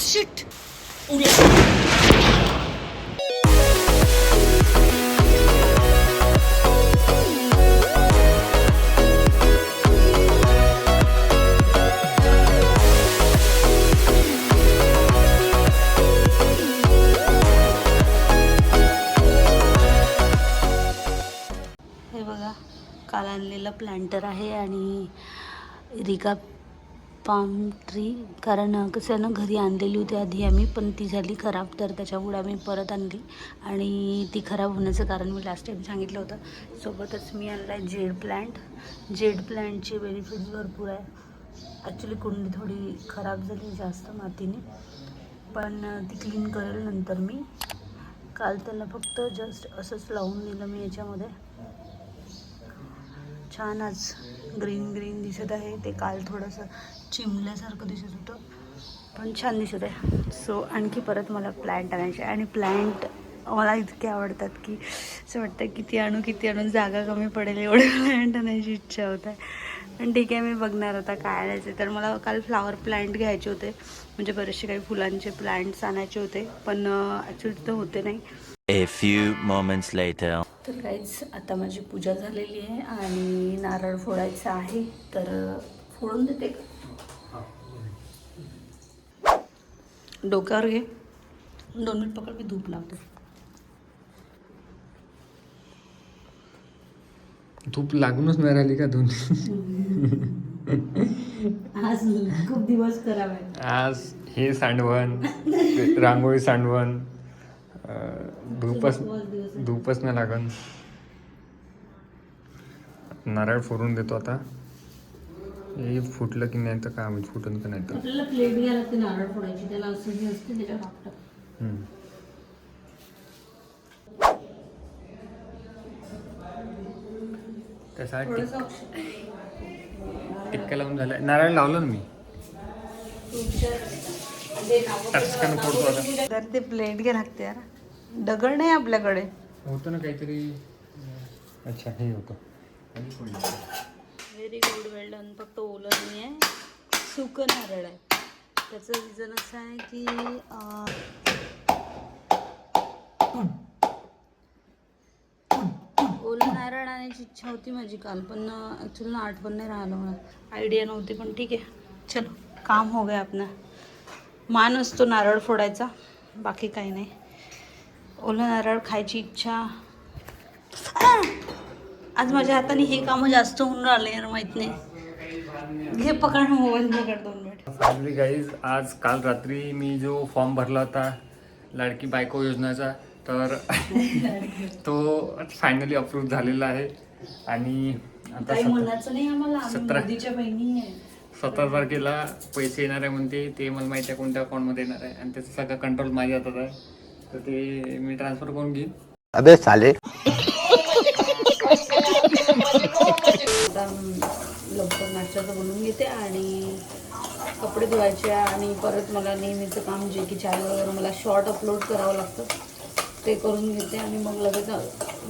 Shit उडला हे बघा काल आणलेलं प्लांटर आहे आणि रिका पाम ट्री कारण कसं आहे ना घरी आणलेली होती आधी आम्ही पण ती झाली खराब तर त्याच्यामुळे आम्ही परत आणली. आणि ती खराब होण्याचं कारण मी लास्ट टाईम सांगितलं होतं. सोबतच मी आणला आहे जेड प्लांट. जेड प्लांटचे बेनिफिट्स भरपूर आहे. ॲक्च्युली कुंडी थोडी खराब झाली जास्त मातीने. पण ती क्लीन करेल नंतर मी. काल त्याला फक्त जस्ट असंच लावून दिलं मी याच्यामध्ये. छान आज. ग्रीन ग्रीन दिसत आहे. ते काल थोडंसं चिमल्यासारखं दिसत होतं. पण छान दिसत आहे. सो आणखी परत मला प्लॅन्ट आणायचे आहे. आणि प्लॅन्ट मला इतके आवडतात की असं वाटतं किती आणू किती आणून जागा कमी पडेल एवढे प्लॅन्ट आणायची इच्छा होत आहे. पण ठीक आहे मी बघणार आता काय आणायचे तर मला काल फ्लावर प्लांट घ्यायचे होते. म्हणजे बरेचसे काही फुलांचे प्लांट्स आणायचे होते. पण ॲक्च्युली तिथं होते नाही. A few moments later. तर काहीच आता माझी पूजा झालेली आहे आणि नारळ फोडायचा आहे. तर फोडून देते का? डोक्यावर घे. दोन मिनिट पकड मी धूप लावते. धूप लागूनच नाही राहिली का दोन? आज खूप दिवस आहे आज हे सांडवण रांगोळी सांडवण धूपच धूपच नाही लागन नारळ फोडून देतो आता. हे फुटलं की नाही तर काय माहीत फुटून का नाही तर आपल्याला प्लेट घ्यायला लागते नारळ फोडायची त्याला असं हे असते त्याच्यावर टाकतात हम्म. त्यासाठी टिक्का लावून झालं नारळ लावलं ना मी? टचकन फोडतो आता. तर ते प्लेट घ्या लागते यार. दगड नाही आपल्याकडे. होतं ना काहीतरी. अच्छा हे होतं. व्हेरी गुड वेल डन फक्त ओलं नाही आहे सुकं नारळ आहे. त्याचं रिझन असं आहे की अं, ओलं नारळ आणायची इच्छा होती माझी काल पण ॲक्च्युली आठवण नाही राहिलं मला. आयडिया नव्हती पण ठीक आहे. चलो काम हो गया आपला मान असतो नारळ फोडायचा. बाकी काही नाही. ओलं नारळ खायची इच्छा! आज माझ्या हाताने हे कामं जास्त होऊन राहिले यार माहीत नाही घे पकड मोबाईल पकड दोन मिनिट. गाईज आज काल रात्री मी जो फॉर्म भरला होता लाडकी बायको योजनेचा तर तो फायनली अप्रूव्ह झालेला आहे. आणि आता सतरा. सतरा तारखेला पैसे येणार आहे म्हणते ते मला माहिती आहे कोणत्या अकाउंटमध्ये येणार आहे. आणि त्याचा सगळा कंट्रोल माझ्या हातात आहे. तर ते मी ट्रान्सफर करून घेईन. अबे साले. आता लवकर नाश्त्याचं बनवून घेते आणि कपडे धुवायचे आणि परत मला नेहमीचं काम जे की चॅनलवर मला शॉर्ट अपलोड करावं लागतं ते करून घेते आणि मग लगेच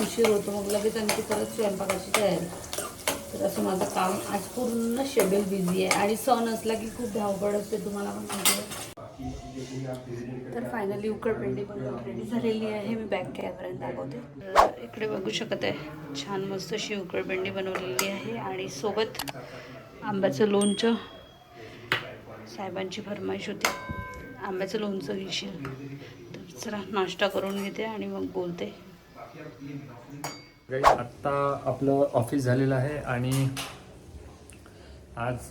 उशीर होतो मग लगेच आणखी परत स्वयंपाकाची तयारी. तर असं माझं काम आज पूर्ण शेड्यूल बिझी आहे. आणि सण असला की खूप धावपळ असते तुम्हाला पण माहिती आहे. तर फायनली उकडपेंडी पण रेडी झालेली आहे. मी बॅक कॅमेऱ्यात दाखवते. इकडे बघू शकत आहे. छान मस्त अशी उकडपेंडी बनवलेली आहे. आणि सोबत आंब्याचं लोणचं. साहेबांची फरमाईश होती. आंब्याचं लोणचं घेशील तर जरा नाश्ता करून घेते आणि मग बोलते. आत्ता आपलं ऑफिस झालेलं आहे आणि आज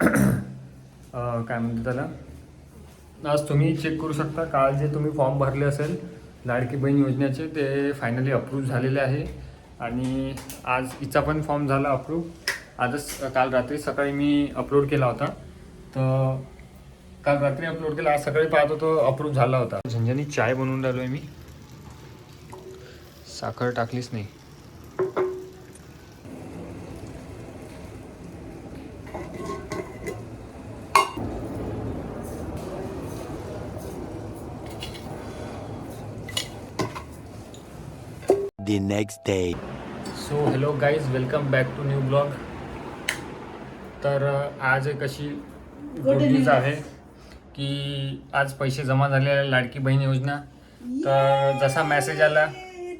काय म्हणतो त्याला? आज तुम्ही चेक करू शकता. काल जे तुम्ही फॉर्म भरले असेल लाडकी बहीण योजनेचे ते फायनली अप्रूव्ह झालेले आहे. आणि आज हिचा पण फॉर्म झाला अप्रूव्ह आजच काल रात्री सकाळी मी अपलोड केला होता. तर काल रात्री अपलोड केला आज सकाळी पाहत होतो अप्रूव्ह झाला होता. झंझणी चाय बनवून राहिलो आहे मी. साखर टाकलीच नाही. Next day. So hello guys welcome back to new blog तर अ, आज एक अशी गुड न्यूज आहे की आज पैसे जमा झाले आहे लाडकी बहीण योजना. तर जसा मेसेज आला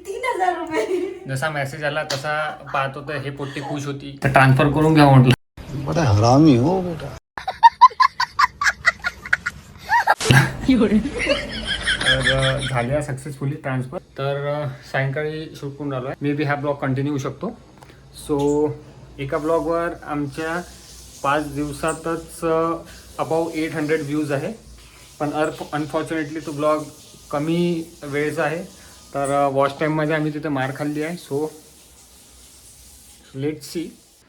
तीन हजार रुपये. जसा मेसेज आला तसा पाहतो तर हे पोट्टी खुश होती. तर ट्रान्सफर करून घ्या म्हटलं. बड़ा हरामी हो बेटा. तर झाल्या सक्सेसफुली ट्रान्सफर तर सायंकाळी शूट करून राहिलो आहे मे बी हा ब्लॉग कंटिन्यू होऊ शकतो. सो एका ब्लॉगवर आमच्या पाच दिवसातच अबाव एट हंड्रेड व्ह्यूज आहे. पण अर अनफॉर्च्युनेटली तो ब्लॉग कमी वेळेचा आहे. तर वॉच टाईममध्ये आम्ही तिथे मार खाल्ली आहे. सो लेट सी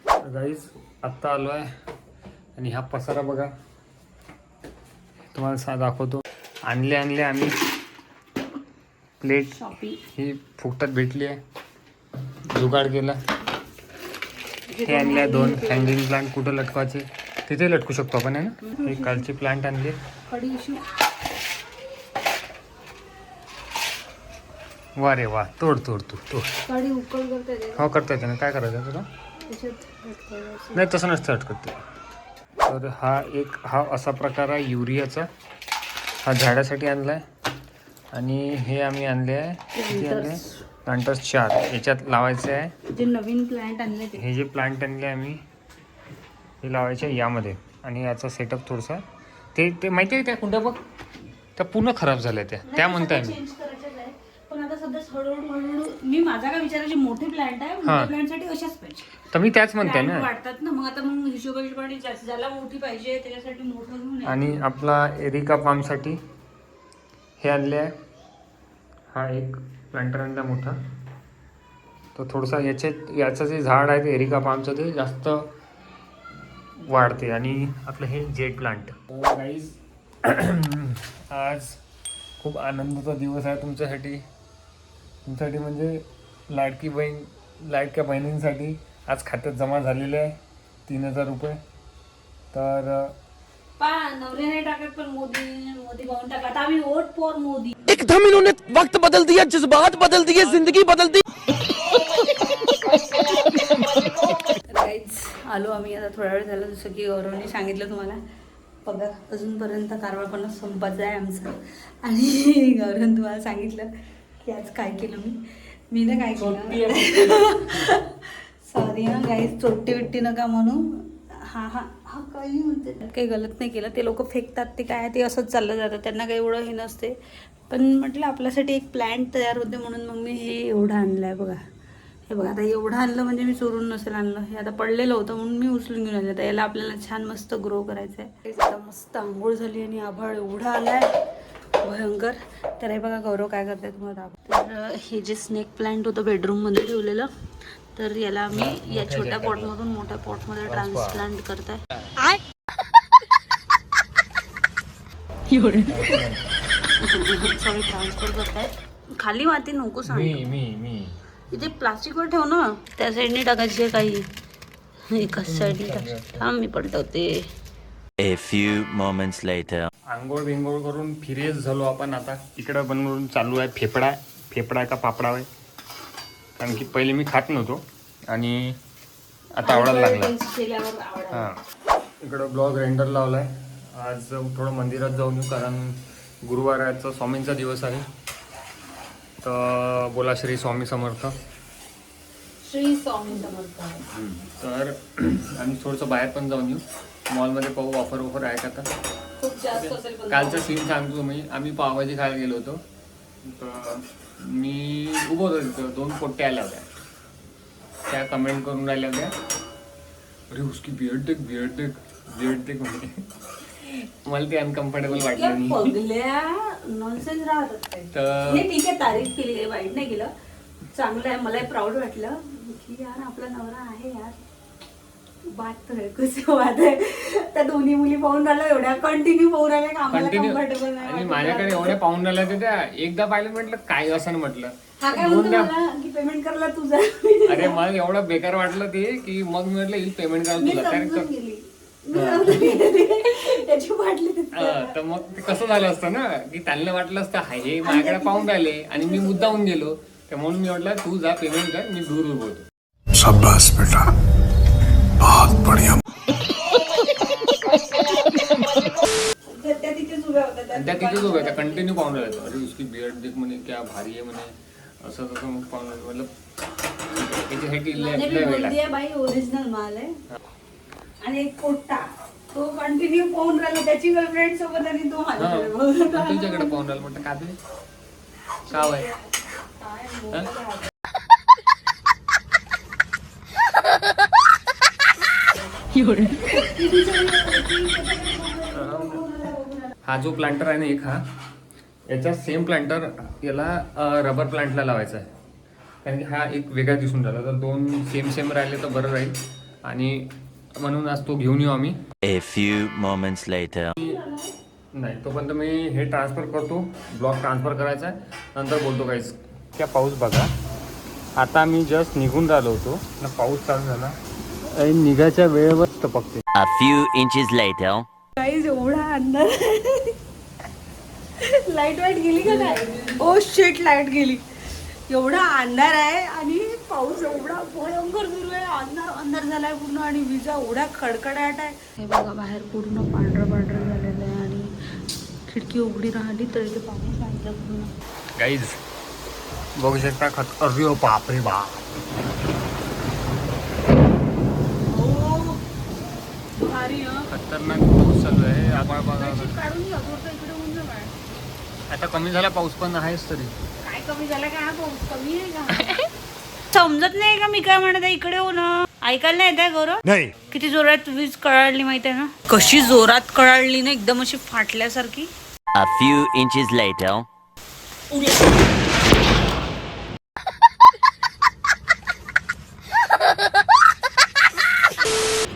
गाईज आत्ता आलो आहे आणि हा पसारा बघा. तुम्हाला सा दाखवतो. आणले आणले आम्ही. प्लेट ही फुकटात भेटली आहे. जुगाड केला. हे आणल्या दोन हँगिंग प्लांट कुठं लटकवायचे? तिथे लटकू शकतो आपण आहे ना? हे कालचे प्लांट आणले. वा रे वा तोड तोड तू तोड. हो करता येते ना. काय करायचं तुला. नाही तसं नसतं लटकत ते. तर हा एक हा असा प्रकार आहे युरियाचा. हा झाडासाठी आणला आहे आणि हे आम्ही आणले आहे. किती आणले? Planters. प्लांटर्स चार. याच्यात लावायचे आहे. जे नवीन प्लांट आणले ते. हे जे प्लांट आणले आम्ही हे लावायचे आहे यामध्ये. आणि याचा सेटअप थोडसा. ते ते माहिती आहे त्या कुंड्या बघ? त्या पूर्ण खराब झाल्या त्या. त्या म्हणताय मी. चेंज आहे पण आता सध्या हळूहळू हळूहळू मी माझा काय विचार जे मोठे प्लांट आहे. मोठ्या प्लांटसाठी अशाच पाहिजे तर मी त्याच ना. वाढतात ना मग आता मग हिशोबाने ज्याला मोठी पाहिजे त्याच्यासाठी मोठं घेऊन यायचं. आणि आपला एरिका पामसाठी हे आणले आहे. हा एक प्लांटर आणला मोठा. तो थोडंसं याचे याचं जे झाड आहे ते एरिका पामचं ते जास्त वाढते आणि आपलं हे जेट प्लांट. गाईज आज खूप आनंदाचा दिवस आहे तुमच्यासाठी. तुमच्यासाठी म्हणजे लाडकी बहीण लाडक्या बहिणींसाठी आज खात्यात जमा झालेले आहे तीन हजार रुपये. तर पा नवरे नाही टाकत पण मोदी मोदी पाहून टाकला आता आम्ही वोट फॉर मोदी. एकदम इन्होंने वक्त बदल दिया जज्बात बदल दिए जिंदगी बदल दी। आलो आम्ही आता थोडा वेळ झाला जसं की गौरवने सांगितलं तुम्हाला. बघा अजूनपर्यंत कारवा पण संपायचा आहे आमचा. आणि गौरवने तुम्हाला सांगितलं की आज काय केलं मी. मी ना काय केलं? सॉरी हा गाईज चोट्टी बिट्टी नका म्हणू. हा हा. काही म्हणते काही गलत नाही केलं. ते लोक फेकतात ते काय ते असंच चाललं जातं. त्यांना काही एवढं हे नसते. पण म्हटलं आपल्यासाठी एक प्लॅन तयार होते म्हणून मग मी हे एवढं आणलं आहे बघा. हे बघा आता एवढं आणलं म्हणजे मी चोरून नसेल आणलं. हे आता पडलेलं होतं म्हणून मी उचलून घेऊन आलं. आता याला आपल्याला छान मस्त ग्रो करायचं आहे आता मस्त आंघोळ झाली आणि आभाळ एवढं आहे भयंकर. तर हे बघा गौरव काय करते तुम्हाला तर हे जे स्नेक प्लांट होतं बेडरूममध्ये ठेवलेलं तर याला आम्ही या छोट्या पॉटमधून मोठ्या पॉटमध्ये ट्रान्सप्लांट करताय. सॉरी ट्रान्सफर करताय. खाली माती नको सांग. मी मी. मी इथे प्लास्टिकवर ठेव ना. त्या साईडने टाकायची आहे काही. एकाच साईडने टाक. थांब मी पलटवते A few moments later. आंघोळ बिंघोळ करून फिरेच झालो आपण आता. इकडं बनवून चालू आहे फेफडा. फेफडा का पापडा आहे कारण की पहिले मी खात नव्हतो आणि आता आवडायला लागला. हां. इकडं ब्लॉग रेंडर लावला आहे आज थोडं मंदिरात जाऊन येऊ कारण गुरुवाराचा स्वामींचा दिवस आहे. तर बोला श्री स्वामी समर्थ. श्री स्वामी समर्थ. तर आम्ही थोडंसं बाहेर पण जाऊन येऊ. मॉलमध्ये पाहू ऑफर ऑफर आहे का आता. खूप जास्त असेल पण कालचा सीन सांगतो मी. आम्ही पावभाजी खायला गेलो होतो. तर मी उभं होतो तिथं. दोन पोट्ट्या आल्या होत्या. त्या कमेंट करून राहिल्या होत्या. अरे उसकी बियर्ड देख बियर्ड देख बियर्ड देख म्हणजे मला ते अनकम्फर्टेबल वाटलं नाही. तर नाही ठीक आहे तारीफ केली वाईट नाही केलं. चांगलं आहे मलाही प्राऊड वाटलं. की यार आपला नवरा आहे यार. बात तर है कुछ बात आहे. त्या दोन्ही मुली पाहून राहिल्या एवढ्या कंटिन्यू पाहून राहिल्या का आम्हाला कंटिन्यू कम्फर्टेबल नाही आणि वाटत. माझ्याकडे एवढ्या पाहून राहिल्या होत्या त्या एकदा पाहिलं म्हटलं काय असं म्हटलं. हा काय म्हणतो दोनदा मला की पेमेंट करायला तुझा अरे मला एवढं बेकार वाटलं ते की मग मी म्हटलं येईल पेमेंट करायला मी तुला. कारण समजून का- गेली. मी समजून गेली. त्याची वाटली तिथे हा, तर मग ते कसं झालं असतं ना की त्यांना वाटलं असतं हा हे माझ्याकडे पाहून राहिले आणि मी मुद्दाहून गेलो. तर म्हणून मी म्हटलं तू जा पेमेंट कर मी दूर उभं होतो शाबाश बेटा. बहुत बढ़िया। त्या तिथेच उभ्या त्या कंटिन्यू पाहून राहिल्या अरे उसकी बियर्ड देख म्हणे क्या भारी आहे म्हणे. असं तसं मग पाहून राहिलं. म्हणलं त्याच्यासाठी लय मी लय वेळ बोलली आहे बाई ओरिजिनल माल आहे. आणि एक पोट्टा तो कंटिन्यू पाहून राहिला. त्याची गर्लफ्रेंड सोबत आणि तो राहिला. तुझ्याकडे पाहून राहिलं म्हटलं का ते का हा जो प्लांटर आहे ना एक हा याचा सेम प्लांटर याला रबर प्लांटला लावायचा आहे. कारण की हा एक वेगळा दिसून राहिला. तर दोन सेम सेम राहिले तर बरं राहील. आणि म्हणून आज तो घेऊन येऊ आम्ही. A few moments later. नाही तोपर्यंत मी हे ट्रान्सफर करतो. ब्लॉक ट्रान्सफर करायचा आहे. नंतर बोलतो काहीच त्या पाऊस बघा. आता मी जस्ट निघून राहिलो होतो. ना पाऊस चालू झाला. आणि निघायच्या वेळेवर टपकते. A few inches later. काहीच एवढा अंधार लाइट वाईट गेली का काय? ओ शेट लाइट गेली. एवढा अंधार आहे आणि पाऊस एवढा भयंकर सुरू आहे. अंधार अंधार झालाय पूर्ण आणि विजा एवढा खडखडाट आहे. हे बघा बाहेर पूर्ण पांढरं पांढरं झालेलं आहे आणि खिडकी उघडी राहिली तर इथे पाणी सांगितलं पूर्ण. गाईज बघू शकता खत. अरे बाप रे बाप भारी हं. खतरनाक पाऊस चालू आहे. आभाळ बघा. आता कमी झाला पाऊस पण आहेच तरी. काय कमी झालं का हा पाऊस कमी आहे का? समजत नाही का मी काय म्हणत आहे? इकडे हो ना. ऐकायला नाही येत आहे गौरव? नहीं. किती जोरात वीज कळाली माहिती आहे ना? कशी जोरात कळाली ना एकदम अशी फाटल्यासारखी. A few inches later.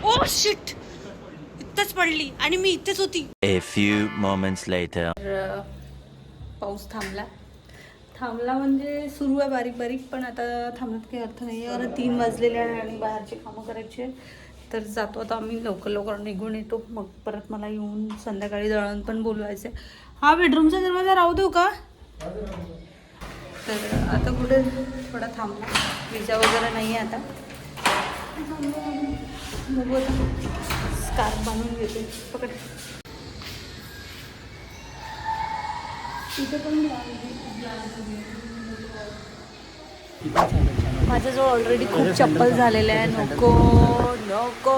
Oh shit इथंच पडली आणि मी इथेच होती. A few moments later. तर पाऊस थांबला. थांबला म्हणजे सुरू आहे बारीक बारीक पण आता थांबण्यात काही अर्थ नाही आहे. कारण तीन वाजलेले आहे आणि बाहेरची कामं करायची आहे तर जातो आता आम्ही लवकर लवकर निघून येतो. मग परत मला येऊन संध्याकाळी दळण पण बोलवायचं आहे हा बेडरूमचा दरवाजा राहू देऊ का? तर आता कुठे? थोडा थांबला विजा वगैरे नाही आहे आता. स्कार्फ बांधून घेते. पकड. इथे पण माझ्याजवळ ऑलरेडी खूप चप्पल झालेले आहे नको नको.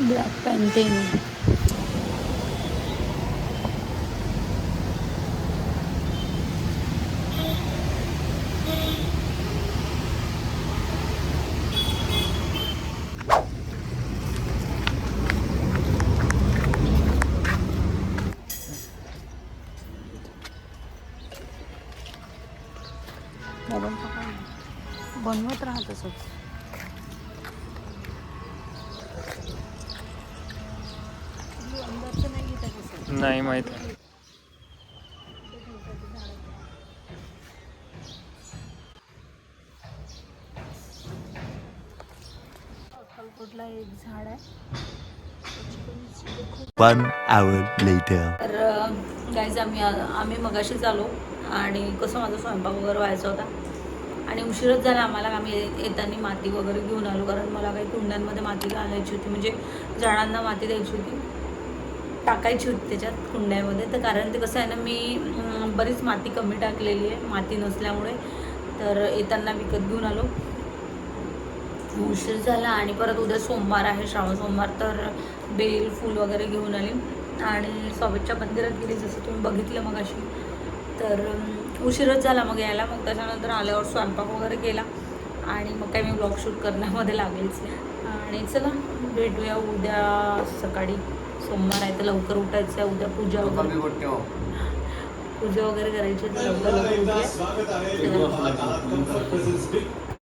ब्लॅक पेंटिंग तसंच नाही माहीत अक्कलकोटला एक झाड आहे One hour later. तर गाईज आम्ही आम्ही मगाशीच आलो आणि कसं माझा स्वयंपाक वगैरे व्हायचा होता आणि उशीरच झाला आम्हाला. आम्ही येताना माती वगैरे घेऊन आलो. कारण मला काही कुंड्यांमध्ये माती घालायची होती. म्हणजे झाडांना माती द्यायची होती. टाकायची होती त्याच्यात कुंड्यामध्ये. तर कारण ते कसं आहे ना मी बरीच माती कमी टाकलेली आहे. माती नसल्यामुळे. तर येताना विकत घेऊन आलो. उशीर झाला आणि परत उद्या सोमवार आहे श्रावण सोमवार. तर बेल फूल वगैरे घेऊन आली. आणि स्वामीच्या मंदिरात गेली. जसं तुम्ही बघितलं मग अशी तर उशीरच झाला मग यायला मग त्याच्यानंतर आल्यावर स्वयंपाक वगैरे केला. आणि मग काही मी ब्लॉग शूट करण्यामध्ये लागलीच. आणि चला भेटूया उद्या सकाळी. सोमवार आहे तर लवकर उठायचं आहे उद्या पूजा वगैरे. पूजा वगैरे करायची तर लवकर लवकर उठूया.